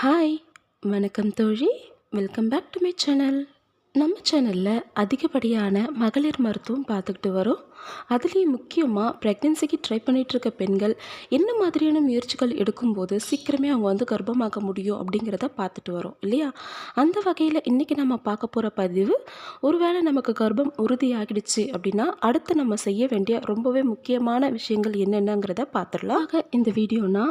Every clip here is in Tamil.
ஹாய் வணக்கம் தோழி. Welcome back to my channel நம்ம சேனலில் அதிகப்படியான மகளிர் மருத்துவம் பார்த்துக்கிட்டு வரோம். அதுலேயும் முக்கியமாக ப்ரெக்னென்சிக்கு ட்ரை பண்ணிகிட்ருக்க பெண்கள் என்ன மாதிரியான முயற்சிகள் எடுக்கும்போது சீக்கிரமே அவங்க வந்து கர்ப்பமாக முடியும் அப்படிங்கிறத பார்த்துட்டு வரோம் இல்லையா? அந்த வகையில் இன்றைக்கி நம்ம பார்க்க போகிற பதிவு ஒருவேளை நமக்கு கர்ப்பம் உறுதியாகிடுச்சு அப்படின்னா அடுத்து நம்ம செய்ய வேண்டிய ரொம்பவே முக்கியமான விஷயங்கள் என்னென்னங்கிறத பார்த்துடலாம். ஆக இந்த வீடியோனா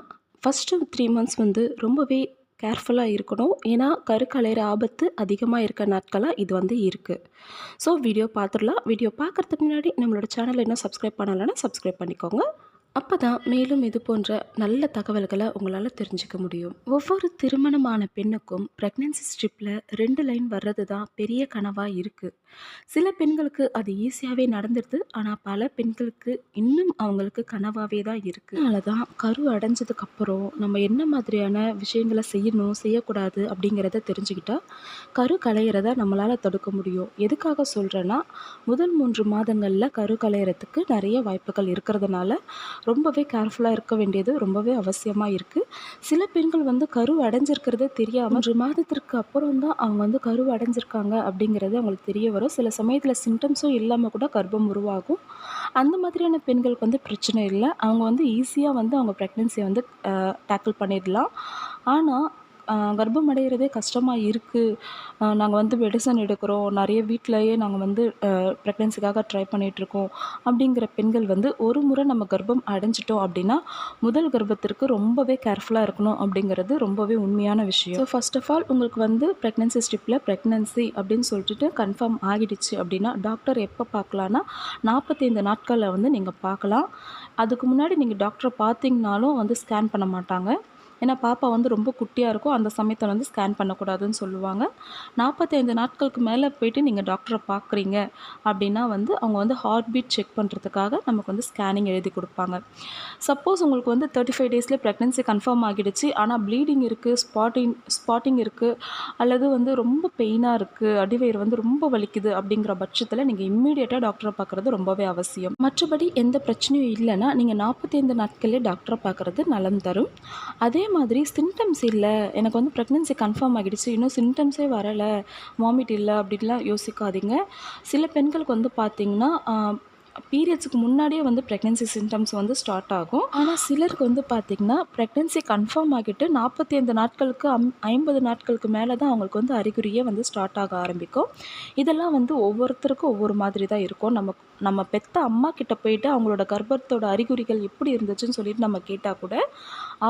ஃபஸ்ட்டு த்ரீ மந்த்ஸ் வந்து ரொம்பவே கேர்ஃபுல்லாக இருக்கணும். ஏன்னா கருக்கலையிற ஆபத்து அதிகமாக இருக்க நாட்களாக இது வந்து இருக்குது ஸோ வீடியோ பார்த்துடலாம். வீடியோ பார்க்குறதுக்கு முன்னாடி நம்மளோட சேனல் இன்னும் சப்ஸ்கிரைப் பண்ணலைன்னா சப்ஸ்கிரைப் பண்ணிக்கோங்க. அப்போ தான் மேலும் இது போன்ற நல்ல தகவல்களை உங்களால் தெரிஞ்சுக்க முடியும். ஒவ்வொரு திருமணமான பெண்ணுக்கும் ப்ரெக்னென்சி ஸ்ட்ரிப்பில் ரெண்டு லைன் வர்றது தான் பெரிய கனவாக இருக்குது சில பெண்களுக்கு அது ஈஸியாகவே நடந்துடுது ஆனால் பல பெண்களுக்கு இன்னும் அவங்களுக்கு கனவாகவே தான் இருக்குது அதனால தான் கரு அடைஞ்சதுக்கப்புறம் நம்ம என்ன மாதிரியான விஷயங்களை செய்யணும் செய்யக்கூடாது அப்படிங்கிறத தெரிஞ்சுக்கிட்டா கரு கலையிறத நம்மளால் தடுக்க முடியும். எதுக்காக சொல்கிறேன்னா முதல் மூன்று மாதங்களில் கரு கலையிறதுக்கு நிறைய வாய்ப்புகள் இருக்கிறதுனால ரொம்பவே கேர்ஃபுல்லாக இருக்க வேண்டியது ரொம்பவே அவசியமாக இருக்குது சில பெண்கள் வந்து கரு அடைஞ்சிருக்கிறதே தெரியாமல் ஒரு மாதத்திற்கு அப்புறம் தான் அவங்க வந்து கரு அடைஞ்சிருக்காங்க அப்படிங்கிறது அவங்களுக்கு தெரிய வரும். சில சமயத்தில் சிம்டம்ஸும் இல்லாமல் கூட கர்ப்பம் உருவாகும். அந்த மாதிரியான பெண்களுக்கு வந்து பிரச்சனை இல்லை. அவங்க வந்து ஈஸியாக வந்து அவங்க ப்ரெக்னென்சியை வந்து டேக்கிள் பண்ணிடலாம். ஆனால் கர்ப்பம் அடைகிறதே கஷ்டமாக இருக்குது நாங்கள் வந்து மெடிசன் எடுக்கிறோம். நிறைய வீட்டிலையே நாங்கள் வந்து ப்ரெக்னென்சிக்காக ட்ரை பண்ணிகிட்ருக்கோம் அப்படிங்கிற பெண்கள் வந்து ஒரு முறை நம்ம கர்ப்பம் அடைஞ்சிட்டோம் அப்படின்னா முதல் கர்ப்பத்திற்கு ரொம்பவே கேர்ஃபுல்லாக இருக்கணும் அப்படிங்கிறது ரொம்பவே உண்மையான விஷயம். ஸோ ஃபஸ்ட் ஆஃப் ஆல் உங்களுக்கு வந்து ப்ரெக்னென்சி ஸ்ட்ரிப்பில் ப்ரெக்னென்சி அப்படின்னு சொல்லிட்டு கன்ஃபார்ம் ஆகிடுச்சு அப்படின்னா டாக்டர் எப்போ பார்க்கலான்னா நாற்பத்தைந்து நாட்களில் வந்து நீங்கள் பார்க்கலாம். அதுக்கு முன்னாடி நீங்கள் டாக்டரை பார்த்தீங்கனாலும் வந்து ஸ்கேன் பண்ண மாட்டாங்க. ஏன்னா பாப்பா வந்து ரொம்ப குட்டியாக இருக்கும். அந்த சமயத்தில் வந்து ஸ்கேன் பண்ணக்கூடாதுன்னு சொல்லுவாங்க. நாற்பத்தைந்து நாட்களுக்கு மேலே போயிட்டு நீங்கள் டாக்டரை பார்க்குறீங்க அப்படின்னா வந்து அவங்க வந்து ஹார்ட் பீட் செக் பண்ணுறதுக்காக நமக்கு வந்து ஸ்கேனிங் எழுதி கொடுப்பாங்க. சப்போஸ் உங்களுக்கு வந்து தேர்ட்டி ஃபைவ் டேஸில் ப்ரெக்னென்சி கன்ஃபார்ம் ஆகிடுச்சு. ஆனால் ப்ளீடிங் இருக்குது ஸ்பாட்டிங் ஸ்பாட்டிங் இருக்குது அல்லது வந்து ரொம்ப பெயினாக இருக்குது அடிவயிறு வந்து ரொம்ப வலிக்குது அப்படிங்கிற பட்சத்தில் நீங்கள் இம்மீடியட்டாக டாக்டரை பார்க்குறது ரொம்பவே அவசியம். மற்றபடி எந்த பிரச்சனையும் இல்லைன்னா நீங்கள் நாற்பத்தைந்து நாட்களே டாக்டரை பார்க்குறது நலம் தரும். அதே மாதிரி சிம்டம்ஸ் இல்லை. எனக்கு வந்து ப்ரெக்னென்சி கன்ஃபார்ம் ஆகிடுச்சு. இன்னும் சிம்டம்ஸே வரலை. வாமிட் இல்லை அப்படின்லாம் யோசிக்காதீங்க. சில பெண்களுக்கு வந்து பார்த்திங்கன்னா பீரியட்ஸுக்கு முன்னாடியே வந்து ப்ரெக்னென்சி சிம்டம்ஸ் வந்து ஸ்டார்ட் ஆகும். ஆனால் சிலருக்கு வந்து பார்த்திங்கன்னா ப்ரெக்னென்சி கன்ஃபார்ம் ஆகிட்டு நாற்பத்தி ஐந்து நாட்களுக்கு அம் ஐம்பது நாட்களுக்கு மேலே தான் அவங்களுக்கு வந்து அறிகுறியே வந்து ஸ்டார்ட் ஆக ஆரம்பிக்கும். இதெல்லாம் வந்து ஒவ்வொருத்தருக்கும் ஒவ்வொரு மாதிரி தான் இருக்கும். நம்ம நம்ம பெத்த அம்மா கிட்ட போயிட்டு அவங்களோட கர்ப்பத்தோட அறிகுறிகள் எப்படி இருந்துச்சுன்னு சொல்லிட்டு நம்ம கேட்டால் கூட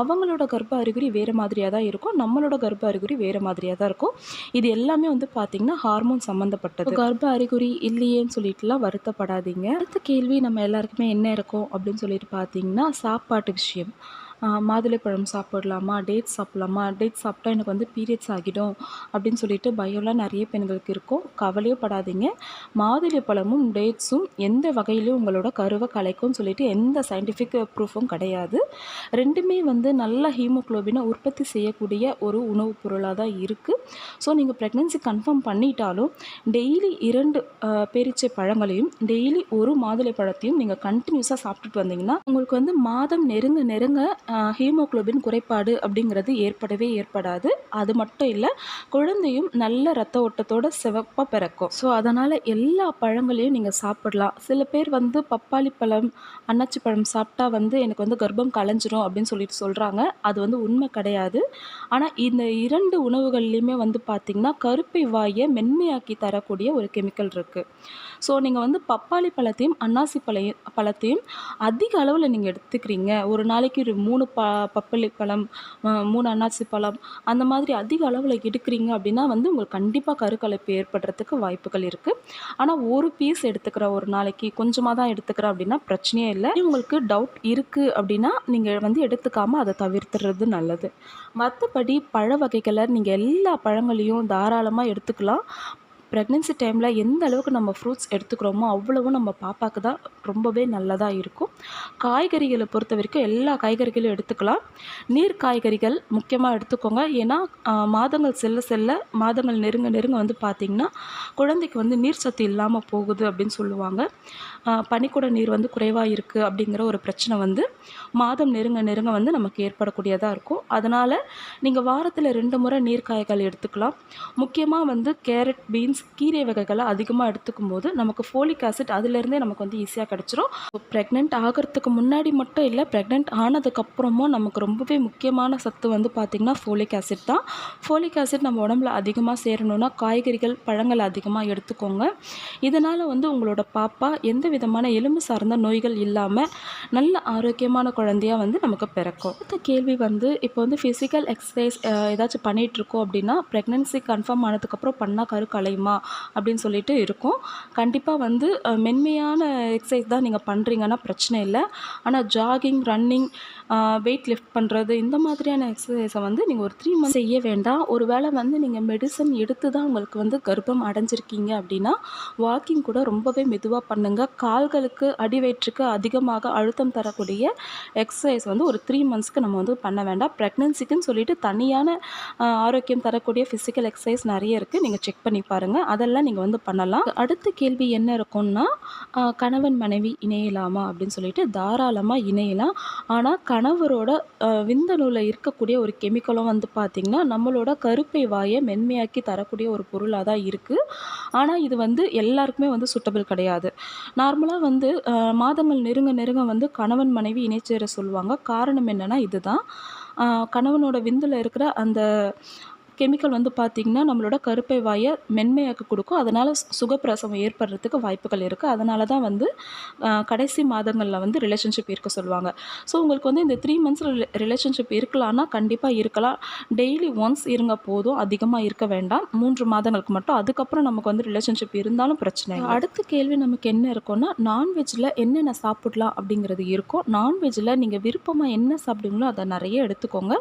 அவங்களோட கர்ப்ப அறிகுறி வேறு மாதிரியாக தான் இருக்கும். நம்மளோட கர்ப்ப அறிகுறி வேறு மாதிரியாக தான் இருக்கும். இது எல்லாமே வந்து பார்த்திங்கன்னா ஹார்மோன் சம்மந்தப்பட்டது கர்ப்ப அறிகுறி இல்லையேன்னு சொல்லிட்டுலாம் வருத்தப்படாதீங்க. அடுத்த கேள்வி நம்ம எல்லாருக்குமே என்ன இருக்கும் அப்படின்னு சொல்லிட்டு பார்த்தீங்கன்னா சாப்பாட்டு விஷயம். மாதுளைப்பழம் சாப்பிடலாமா? டேட்ஸ் சாப்பிட்லாமா? டேட்ஸ் சாப்பிட்டா எனக்கு வந்து பீரியட்ஸ் ஆகிடும் அப்படின்னு சொல்லிட்டு பயம்லாம் நிறைய பெண்களுக்கு இருக்கும். கவலையே படாதீங்க. மாதுளைப்பழமும் டேட்ஸும் எந்த வகையிலையும் உங்களோட கருவை கலைக்கும்னு சொல்லிட்டு எந்த சயின்டிஃபிக் ப்ரூஃபும் கிடையாது. ரெண்டுமே வந்து நல்ல ஹீமோக்ளோபினை உற்பத்தி செய்யக்கூடிய ஒரு உணவுப் பொருளாக தான் இருக்குது ஸோ நீங்கள் ப்ரெக்னென்சி கன்ஃபார்ம் பண்ணிட்டாலும் டெய்லி இரண்டு பேரிச்சை பழங்களையும் டெய்லி ஒரு மாதுளை பழத்தையும் நீங்கள் கண்டினியூஸாக சாப்பிட்டுட்டு வந்தீங்கன்னா உங்களுக்கு வந்து மாதம் நெருங்க நெருங்க ஹீமோக்ளோபின் குறைபாடு அப்படிங்கிறது ஏற்படவே ஏற்படாது. அது மட்டும் இல்லை குழந்தையும் நல்ல ரத்த ஓட்டத்தோட சிவப்பாக பிறக்கும். ஸோ அதனால் எல்லா பழங்களையும் நீங்கள் சாப்பிடலாம். சில பேர் வந்து பப்பாளி பழம் அன்னாச்சி பழம் சாப்பிட்டா வந்து எனக்கு வந்து கர்ப்பம் கலைஞ்சிரும் அப்படின்னு சொல்லிட்டு சொல்கிறாங்க அது வந்து உண்மை கிடையாது. ஆனால் இந்த இரண்டு உணவுகள்லையுமே வந்து பார்த்திங்கன்னா கருப்பை வாயை மென்மையாக்கி தரக்கூடிய ஒரு கெமிக்கல் இருக்குது ஸோ நீங்கள் வந்து பப்பாளி பழத்தையும் அன்னாசி பழையும் பழத்தையும் அதிக அளவில் நீங்கள் எடுத்துக்கிறீங்க. ஒரு நாளைக்கு ஒரு மூணு மூணு ப பப்பளி பழம் மூணு அன்னாசி பழம் அந்த மாதிரி அதிக அளவில் எடுக்கிறீங்க அப்படின்னா வந்து உங்களுக்கு கண்டிப்பாக கருக்கலைப்பு ஏற்படுறதுக்கு வாய்ப்புகள் இருக்குது ஆனால் ஒரு பீஸ் எடுத்துக்கிற ஒரு நாளைக்கு கொஞ்சமாக தான் எடுத்துக்கிறேன் அப்படின்னா பிரச்சனையே இல்லை. உங்களுக்கு டவுட் இருக்குது அப்படின்னா நீங்கள் வந்து எடுத்துக்காமல் அதை தவிர்த்துறது நல்லது. மற்றபடி பழ வகைகளை நீங்கள் எல்லா பழங்களையும் தாராளமாக எடுத்துக்கலாம். ப்ரெக்னென்சி டைமில் எந்த அளவுக்கு நம்ம ஃப்ரூட்ஸ் எடுத்துக்கிறோமோ அவ்வளவும் நம்ம பாப்பாவுக்கு தான் ரொம்பவே நல்லதாக இருக்கும். காய்கறிகளை பொறுத்த வரைக்கும் எல்லா காய்கறிகளும் எடுத்துக்கலாம். நீர் காய்கறிகள் முக்கியமாக எடுத்துக்கோங்க. ஏன்னா மாதங்கள் செல்ல செல்ல மாதங்கள் நெருங்க நெருங்க வந்து பார்த்திங்கன்னா குழந்தைக்கு வந்து நீர் சத்து இல்லாமல் போகுது அப்படின்னு சொல்லுவாங்க. பனிக்கூட நீர் வந்து குறைவாக இருக்குது அப்படிங்கிற ஒரு பிரச்சனை வந்து மாதம் நெருங்க நெருங்க வந்து நமக்கு ஏற்படக்கூடியதாக இருக்கும். அதனால் நீங்கள் வாரத்தில் ரெண்டு முறை நீர் காய்கள் எடுத்துக்கலாம். முக்கியமாக வந்து கேரட் பீன்ஸ் கீரை வகைகளை அதிகமாக எடுத்துக்கும் போது நமக்கு ஃபோலிக் ஆசிட் அதுலேருந்தே நமக்கு வந்து ஈஸியாக கிடச்சிரும். ப்ரெக்னென்ட் ஆகிறதுக்கு முன்னாடி மட்டும் இல்லை ப்ரெக்னென்ட் ஆனதுக்கப்புறமும் நமக்கு ரொம்பவே முக்கியமான சத்து வந்து பார்த்திங்கன்னா ஃபோலிக் ஆசிட் தான். ஃபோலிக் ஆசிட் நம்ம உடம்புல அதிகமாக சேரணும்னா காய்கறிகள் பழங்கள் அதிகமாக எடுத்துக்கோங்க. இதனால் வந்து உங்களோட பாப்பா எந்த விதமான எலும்பு சார்ந்த நோய்கள் இல்லாமல் நல்ல ஆரோக்கியமான குழந்தையாக வந்து நமக்கு பிறக்கும். அடுத்த கேள்வி வந்து இப்போ வந்து ஃபிசிக்கல் எக்ஸசைஸ் ஏதாச்சும் பண்ணிகிட்ருக்கோம் அப்படின்னா ப்ரெக்னென்சி கன்ஃபார்ம் ஆனதுக்கப்புறம் பண்ணால் கரு கலையுமா அப்படின்னு சொல்லிட்டு இருக்கும். கண்டிப்பாக வந்து மென்மையான எக்ஸசைஸ் தான் நீங்கள் பண்ணுறீங்கன்னா பிரச்சனை இல்லை. ஆனால் ஜாகிங் ரன்னிங் வெயிட் லிஃப்ட் பண்ணுறது இந்த மாதிரியான எக்ஸசைஸை வந்து நீங்கள் ஒரு த்ரீ மந்த்ஸ் செய்ய வேண்டாம். ஒரு வேளை வந்து நீங்கள் மெடிசன் எடுத்து தான் உங்களுக்கு வந்து கர்ப்பம் அடைஞ்சிருக்கீங்க அப்படின்னா வாக்கிங் கூட ரொம்பவே மெதுவாக பண்ணுங்கள் கால்களுக்கு அடிவயிற்றுக்கு அதிகமாக அழுத்தம் தரக்கூடிய எக்ஸசைஸ் வந்து ஒரு த்ரீ மந்த்ஸ்க்கு நம்ம வந்து பண்ண வேண்டாம். ப்ரெக்னென்சிக்குன்னு சொல்லிட்டு தனியான ஆரோக்கியம் தரக்கூடிய ஃபிசிக்கல் எக்ஸசைஸ் நிறைய இருக்குது நீங்கள் செக் பண்ணி பாருங்கள் அதெல்லாம் நீங்கள் வந்து பண்ணலாம். அடுத்த கேள்வி என்ன இருக்கும்னா கணவன் மனைவி இணையலாமா அப்படின்னு சொல்லிட்டு தாராளமாக இணையலாம். ஆனால் கணவரோட விந்தணுவில் இருக்கக்கூடிய ஒரு கெமிக்கலும் வந்து பார்த்திங்கன்னா நம்மளோட கருப்பை வாயை மென்மையாக்கி தரக்கூடிய ஒரு பொருளாக தான் இருக்குது ஆனால் இது வந்து எல்லாருக்குமே வந்து சுட்டபிள் கிடையாது. நார்மலாக வந்து மாதங்கள் நெருங்க நெருங்க வந்து கணவன் மனைவி இணைச்சேர சொல்லுவாங்க. காரணம் என்னென்னா இதுதான். கணவனோட விந்தில் இருக்கிற அந்த கெமிக்கல் வந்து பார்த்திங்கன்னா நம்மளோட கருப்பை வாயை மென்மையாக்க கொடுக்கும். அதனால் சுகப்பிரசவம் ஏற்படுறதுக்கு வாய்ப்புகள் இருக்குது அதனால தான் வந்து கடைசி மாதங்களில் வந்து ரிலேஷன்ஷிப் இருக்க சொல்லுவாங்க. ஸோ உங்களுக்கு வந்து இந்த த்ரீ மந்த்ஸில் ரிலேஷன்ஷிப் இருக்கலாம்னா கண்டிப்பாக இருக்கலாம். டெய்லி ஒன்ஸ் இருங்க போதும். அதிகமாக இருக்க வேண்டாம். மூன்று மாதங்களுக்கு மட்டும். அதுக்கப்புறம் நமக்கு வந்து ரிலேஷன்ஷிப் இருந்தாலும் பிரச்சனை அடுத்த கேள்வி நமக்கு என்ன இருக்கும்னா நான்வெஜ்ஜில் என்னென்ன சாப்பிடலாம் அப்படிங்கிறது இருக்கும். நான்வெஜ்ஜில் நீங்கள் விருப்பமாக என்ன சாப்பிடுவீங்களோ அதை நிறைய எடுத்துக்கோங்க.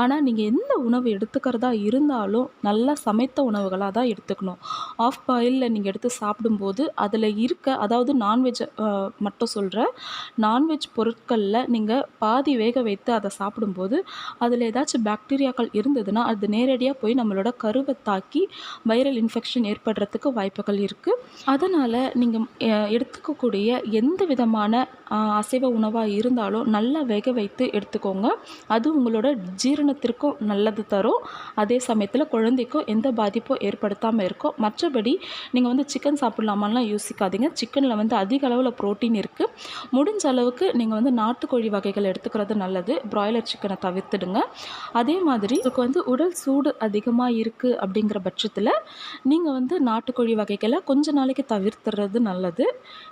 ஆனால் நீங்கள் எந்த உணவு எடுத்துக்கிறதா இருந்தாலும் நல்லா சமைத்த உணவுகளாக தான் எடுத்துக்கணும். ஆஃப் பாயிலில் நீங்கள் எடுத்து சாப்பிடும்போது அதில் இருக்க அதாவது நான்வெஜ் மட்டும் சொல்கிறேன் நான்வெஜ் பொருட்களில் நீங்கள் பாதி வேக வைத்து அதை சாப்பிடும்போது அதில் ஏதாச்சும் பாக்டீரியாக்கள் இருந்ததுன்னா அது நேரடியாக போய் நம்மளோட கருவை தாக்கி வைரல் இன்ஃபெக்ஷன் ஏற்படுறதுக்கு வாய்ப்புகள் இருக்குது அதனால் நீங்கள் எடுத்துக்கக்கூடிய எந்த விதமான அசைவ உணவாக இருந்தாலும் நல்லா வேக வைத்து எடுத்துக்கோங்க. அது உங்களோட ஜீரணத்திற்கும் நல்லது தரும். அதே சமயத்தில் குழந்தைக்கும் எந்த பாதிப்பும் ஏற்படுத்தாமல் இருக்கும் மற்றபடி நீங்கள் வந்து சிக்கன் சாப்பிட்லாமான்லாம் யோசிக்காதீங்க. சிக்கனில் வந்து அதிக அளவில் ப்ரோட்டீன் இருக்குது முடிஞ்ச அளவுக்கு நீங்கள் வந்து நாட்டுக்கோழி வகைகள் எடுத்துக்கிறது நல்லது. பிராய்லர் சிக்கனை தவிர்த்துடுங்க. அதே மாதிரி இதுக்கு வந்து உடல் சூடு அதிகமாக இருக்குது அப்படிங்கிற பட்சத்தில் நீங்கள் வந்து நாட்டுக்கோழி வகைகளை கொஞ்ச நாளைக்கு தவிர்த்துறது நல்லது.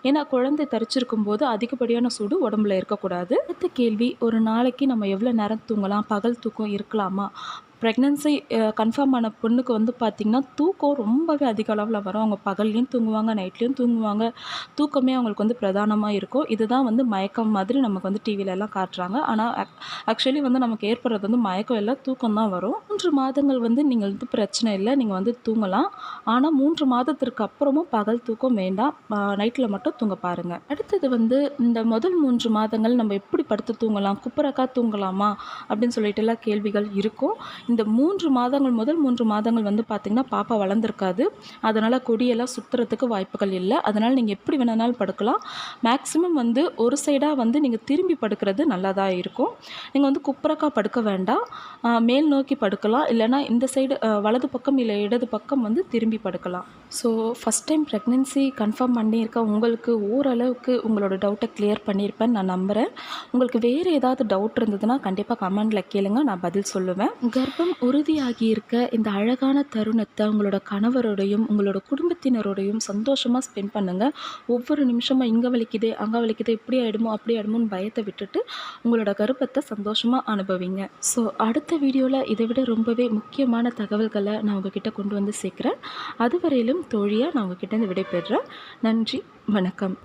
ஏன்னா குழந்தை தரிச்சிருக்கும் போது அதிகப்படியான சூடு உடம்புல இருக்கக்கூடாது. அடுத்த கேள்வி ஒரு நாளைக்கு நம்ம எவ்வளோ நேரம் தூங்கலாம்? பகல் தூக்கம் இருக்கலாமா? ப்ரெக்னன்சி கன்ஃபார்ம் ஆன பொண்ணுக்கு வந்து பார்த்திங்கன்னா தூக்கம் ரொம்பவே அதிக அளவில் வரும். அவங்க பகல்லையும் தூங்குவாங்க நைட்லேயும் தூங்குவாங்க. தூக்கமே அவங்களுக்கு வந்து பிரதானமாக இருக்கும். இதுதான் வந்து மயக்கம் மாதிரி நமக்கு வந்து டிவியில எல்லாம் காட்டுறாங்க. ஆனால் ஆக்சுவலி வந்து நமக்கு ஏற்படுறது வந்து மயக்கம் இல்லை தூக்கம் தான் வரும். மூன்று மாதங்கள் வந்து நீங்கள் வந்து பிரச்சனை இல்லை நீங்கள் வந்து தூங்கலாம். ஆனால் மூன்று மாதத்திற்கு அப்புறமும் பகல் தூக்கம் வேண்டாம். நைட்டில் மட்டும் தூங்க பாருங்கள் அடுத்தது வந்து இந்த முதல் மூன்று மாதங்கள் நம்ம எப்படி படுத்து தூங்கலாம் குப்புறக்கா தூங்கலாமா அப்படின்னு சொல்லிட்டு எல்லாம் கேள்விகள் இருக்கும். இந்த மூன்று மாதங்கள் முதல் மூன்று மாதங்கள் வந்து பார்த்திங்கன்னா பாப்பா வளர்ந்துருக்காது. அதனால் கொடியெல்லாம் சுற்றுறதுக்கு வாய்ப்புகள் இல்லை. அதனால் நீங்கள் எப்படி வேணுனாலும் படுக்கலாம். மேக்ஸிமம் வந்து ஒரு சைடாக வந்து நீங்கள் திரும்பி படுக்கிறது நல்லதாக இருக்கும். நீங்கள் வந்து குப்புறக்கா படுக்க வேண்டாம். மேல் நோக்கி படுக்கலாம். இல்லைன்னா இந்த சைடு வலது பக்கம் இல்லை இடது பக்கம் வந்து திரும்பி படுக்கலாம். So first time pregnancy confirm பண்ணியிருக்க உங்களுக்கு ஓரளவுக்கு உங்களோட டவுட்டை கிளியர் பண்ணியிருப்பேன். நான் நம்புகிறேன் உங்களுக்கு வேறு ஏதாவது டவுட் இருந்ததுன்னா கண்டிப்பாக கமெண்டில் கேளுங்க. நான் பதில் சொல்லுவேன். கர் உறுதியாகி உறுதியாகியிருக்க இந்த அழகான தருணத்தை உங்களோட கணவரோடையும் உங்களோட குடும்பத்தினரோடையும் சந்தோஷமாக ஸ்பெண்ட் பண்ணுங்கள் ஒவ்வொரு நிமிஷமாக இங்கே வலிக்குதே அங்கே வலிக்குதே இப்படி ஆகிடுமோ அப்படி ஆகிடுமோன்னு பயத்தை விட்டுட்டு உங்களோட கர்ப்பத்தை சந்தோஷமாக அனுபவிங்க. ஸோ அடுத்த வீடியோவில் இதை விட ரொம்பவே முக்கியமான தகவல்களை நான் உங்ககிட்ட கொண்டு வந்து சேர்க்குறேன். அதுவரையிலும் தோழியாக நான் உங்ககிட்ட இருந்து விடைபெறுறேன். நன்றி வணக்கம்.